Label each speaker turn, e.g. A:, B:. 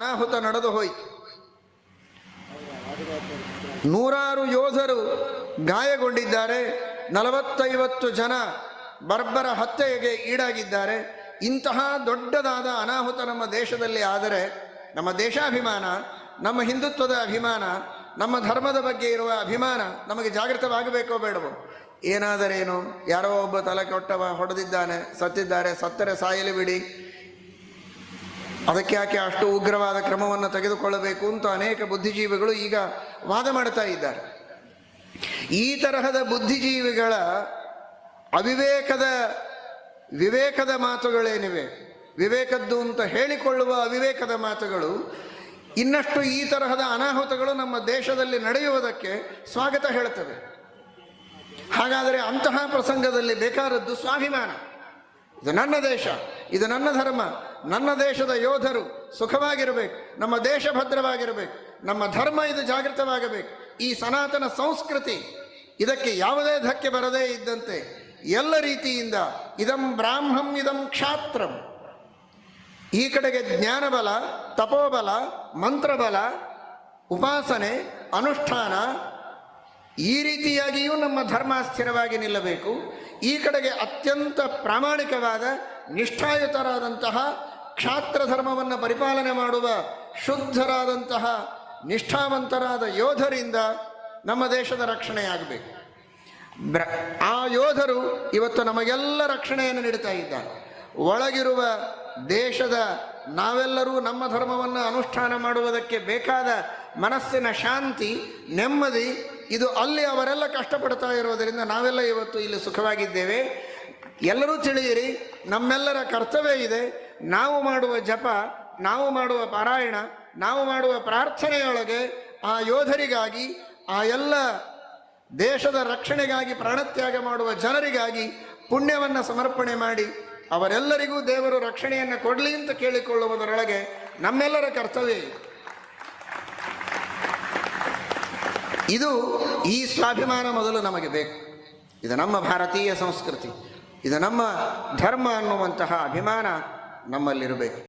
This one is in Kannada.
A: ಅನಾಹುತ ನಡೆದು ಹೋಯಿತು. ನೂರಾರು ಯೋಧರು ಗಾಯಗೊಂಡಿದ್ದಾರೆ. ನಲವತ್ತೈವತ್ತು ಜನ ಬರ್ಬರ ಹತ್ಯೆಗೆ ಈಡಾಗಿದ್ದಾರೆ. ಇಂತಹ ದೊಡ್ಡದಾದ ಅನಾಹುತ ನಮ್ಮ ದೇಶದಲ್ಲಿ ಆದರೆ, ನಮ್ಮ ದೇಶಾಭಿಮಾನ, ನಮ್ಮ ಹಿಂದುತ್ವದ ಅಭಿಮಾನ, ನಮ್ಮ ಧರ್ಮದ ಬಗ್ಗೆ ಇರುವ ಅಭಿಮಾನ ನಮಗೆ ಜಾಗೃತವಾಗಬೇಕೋ ಬೇಡವೋ? ಏನಾದರೇನು? ಯಾರೋ ಒಬ್ಬ ತಲೆ ಕೊಟ್ಟವ ಹೊಡೆದಿದ್ದಾನೆ, ಸತ್ತಿದ್ದಾರೆ. ಸತ್ತರೆ ಸಾಯಲಿ ಬಿಡಿ. ಅದಕ್ಕೆ ಯಾಕೆ ಅಷ್ಟು ಉಗ್ರವಾದ ಕ್ರಮವನ್ನು ತೆಗೆದುಕೊಳ್ಳಬೇಕು ಅಂತ ಅನೇಕ ಬುದ್ಧಿಜೀವಿಗಳು ಈಗ ವಾದ ಮಾಡ್ತಾ ಇದ್ದಾರೆ. ಈ ತರಹದ ಬುದ್ಧಿಜೀವಿಗಳ ಅವಿವೇಕದ, ವಿವೇಕದ ಮಾತುಗಳೇನಿವೆ? ವಿವೇಕದ್ದು ಅಂತ ಹೇಳಿಕೊಳ್ಳುವ ಅವಿವೇಕದ ಮಾತುಗಳು ಇನ್ನಷ್ಟು ಈ ತರಹದ ಅನಾಹುತಗಳು ನಮ್ಮ ದೇಶದಲ್ಲಿ ನಡೆಯುವುದಕ್ಕೆ ಸ್ವಾಗತ ಹೇಳುತ್ತವೆ. ಹಾಗಾದರೆ ಅಂತಹ ಪ್ರಸಂಗದಲ್ಲಿ ಬೇಕಾದದ್ದು ಸ್ವಾಭಿಮಾನ. ಇದು ನನ್ನ ದೇಶ, ಇದು ನನ್ನ ಧರ್ಮ ನನ್ನ ದೇಶದ ಯೋಧರು ಸುಖವಾಗಿರಬೇಕು, ನಮ್ಮ ದೇಶ ಭದ್ರವಾಗಿರಬೇಕು, ನಮ್ಮ ಧರ್ಮ ಇದು ಜಾಗೃತವಾಗಬೇಕು. ಈ ಸನಾತನ ಸಂಸ್ಕೃತಿ ಇದಕ್ಕೆ ಯಾವುದೇ ಧಕ್ಕೆ ಬರದೇ ಇದ್ದಂತೆ ಎಲ್ಲ ರೀತಿಯಿಂದ ಇದಂ ಬ್ರಾಹ್ಮಂ ಇದಂ ಕ್ಷಾತ್ರಂ. ಈ ಕಡೆಗೆ ಜ್ಞಾನಬಲ, ತಪೋಬಲ, ಮಂತ್ರಬಲ, ಉಪಾಸನೆ, ಅನುಷ್ಠಾನ ಈ ರೀತಿಯಾಗಿಯೂ ನಮ್ಮ ಧರ್ಮ ಸ್ಥಿರವಾಗಿ ನಿಲ್ಲಬೇಕು. ಈ ಕಡೆಗೆ ಅತ್ಯಂತ ಪ್ರಾಮಾಣಿಕವಾದ, ನಿಷ್ಠಾಯುತರಾದಂತಹ ಕ್ಷಾತ್ರ ಧರ್ಮವನ್ನು ಪರಿಪಾಲನೆ ಮಾಡುವ ಶುದ್ಧರಾದಂತಹ ನಿಷ್ಠಾವಂತರಾದ ಯೋಧರಿಂದ ನಮ್ಮ ದೇಶದ ರಕ್ಷಣೆಯಾಗಬೇಕು. ಆ ಯೋಧರು ಇವತ್ತು ನಮಗೆಲ್ಲ ರಕ್ಷಣೆಯನ್ನು ನೀಡುತ್ತಾ ಇದ್ದಾರೆ. ಒಳಗಿರುವ ದೇಶದ ನಾವೆಲ್ಲರೂ ನಮ್ಮ ಧರ್ಮವನ್ನು ಅನುಷ್ಠಾನ ಮಾಡುವುದಕ್ಕೆ ಬೇಕಾದ ಮನಸ್ಸಿನ ಶಾಂತಿ, ನೆಮ್ಮದಿ, ಇದು ಅಲ್ಲಿ ಅವರೆಲ್ಲ ಕಷ್ಟಪಡ್ತಾ ಇರೋದರಿಂದ ನಾವೆಲ್ಲ ಇವತ್ತು ಇಲ್ಲಿ ಸುಖವಾಗಿದ್ದೇವೆ. ಎಲ್ಲರೂ ತಿಳಿಯಿರಿ, ನಮ್ಮೆಲ್ಲರ ಕರ್ತವ್ಯ ಇದೆ. ನಾವು ಮಾಡುವ ಜಪ, ನಾವು ಮಾಡುವ ಪಾರಾಯಣ, ನಾವು ಮಾಡುವ ಪ್ರಾರ್ಥನೆಯೊಳಗೆ ಆ ಯೋಧರಿಗಾಗಿ, ಆ ಎಲ್ಲ ದೇಶದ ರಕ್ಷಣೆಗಾಗಿ, ಪ್ರಾಣತ್ಯಾಗ ಮಾಡುವ ಜನರಿಗಾಗಿ ಪುಣ್ಯವನ್ನು ಸಮರ್ಪಣೆ ಮಾಡಿ, ಅವರೆಲ್ಲರಿಗೂ ದೇವರು ರಕ್ಷಣೆಯನ್ನು ಕೊಡಲಿ ಅಂತ ಕೇಳಿಕೊಳ್ಳುವುದರೊಳಗೆ ನಮ್ಮೆಲ್ಲರ ಕರ್ತವ್ಯ ಇದೆ. ಈ ಸ್ವಾಭಿಮಾನ ಮೊದಲು ನಮಗೆ ಬೇಕು. ಇದು ನಮ್ಮ ಭಾರತೀಯ ಸಂಸ್ಕೃತಿ. ಇದು ನಮ್ಮ ಧರ್ಮ ಅನ್ನುವಂತಹ ಅಭಿಮಾನ. ನಮ್ಮಲ್ಲಿರಬೇಕು.